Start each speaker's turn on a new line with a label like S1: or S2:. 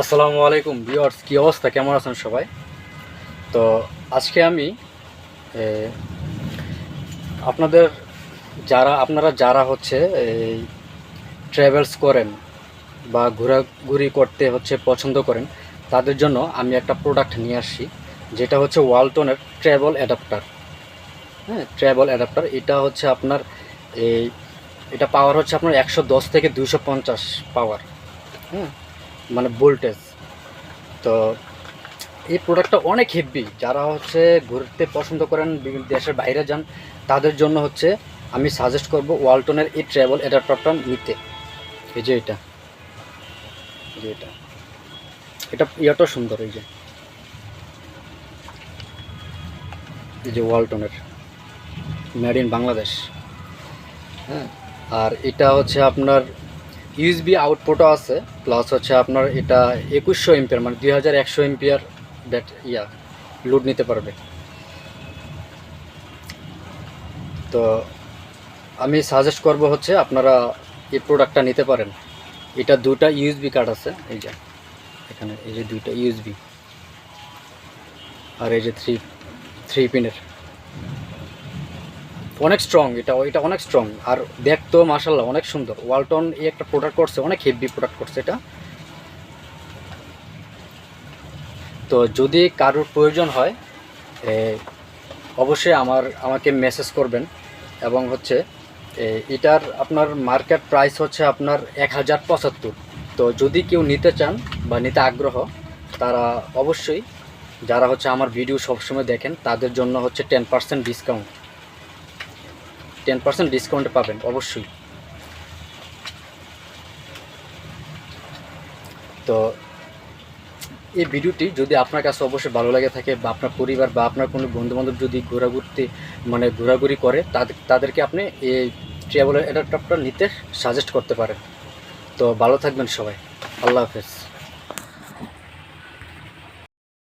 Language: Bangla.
S1: আসসালামু আলাইকুম ভিউয়ার্স, কী অবস্থা? কেমন আছেন সবাই? তো আজকে আমি আপনাদের যারা, আপনারা যারা হচ্ছে, এই ট্রাভেলস করেন বা ঘোরাঘুরি করতে হচ্ছে পছন্দ করেন, তাদের জন্য আমি একটা প্রোডাক্ট নিয়ে আসছি, যেটা হচ্ছে ওয়ালটনের ট্রাভেল অ্যাডাপ্টার হ্যাঁ ট্রাভেল অ্যাডাপ্টার এটা হচ্ছে আপনার, এই, এটা পাওয়ার হচ্ছে আপনার একশো দশ থেকে দুশো পঞ্চাশ পাওয়ার হ্যাঁ মানে ভোল্টেজ। তো এই প্রোডাক্টটা অনেক হেভি যারা হচ্ছে ঘুরতে পছন্দ করেন বিভিন্ন দেশের বাইরে যান তাদের জন্য হচ্ছে আমি সাজেস্ট করব ওয়ালটনের এই ট্রাভেল অ্যাডাপ্টারটা নিতে। এই যে এটা। এই যে এটা। এটা ইয়াটাও সুন্দর এই যে। এই যে ওয়ালটনের। মেড ইন বাংলাদেশ হ্যাঁ। আর এটা হচ্ছে আপনার ইউএসবি আউটপুটও আছে প্লাস হচ্ছে আপনার এটা একুশশো এমপিয়ার মানে দুই হাজার একশো এমপিয়ার ব্যাট ইয়া লোড নিতে পারবে। তো আমি সাজেস্ট করব হচ্ছে আপনারা এই প্রোডাক্টটা নিতে পারেন। এটা দুটা ইউএসবি কার্ড আছে, এই যে, এখানে এই যে দুইটা ইউএসবি আর এই যে থ্রি থ্রি পিনের অনেক স্ট্রং এটা এটা অনেক স্ট্রং আর দেখতেও মাসাল্লাহ অনেক সুন্দর। ওয়ালটন এই একটা প্রোডাক্ট করছে, অনেক হেভি প্রোডাক্ট করছে এটা। তো যদি কারোর প্রয়োজন হয় অবশ্যই আমার আমাকে মেসেজ করবেন। এবং হচ্ছে এটার আপনার মার্কেট প্রাইস হচ্ছে আপনার এক হাজার পঁচাত্তর। তো যদি কেউ নিতে চান বা নিতে আগ্রহ, তারা অবশ্যই যারা হচ্ছে আমার ভিডিও সবসময় দেখেন, তাদের জন্য হচ্ছে ten percent discount ten percent discount পাবেন, অবশ্যই। তো এই ভিডিওটি যদি আপনার কাছে অবশ্যই ভালো লাগে থাকে বা আপনার পরিবার বা আপনার কোনো বন্ধুবান্ধব যদি ঘোরাঘুরতে মানে ঘোরাঘুরি করে তাদের তাদেরকে আপনি এই ট্রাভেল অ্যাডাপ্টারটা নিতে সাজেস্ট করতে পারেন। তো ভালো থাকবেন সবাই। আল্লাহ হাফেজ।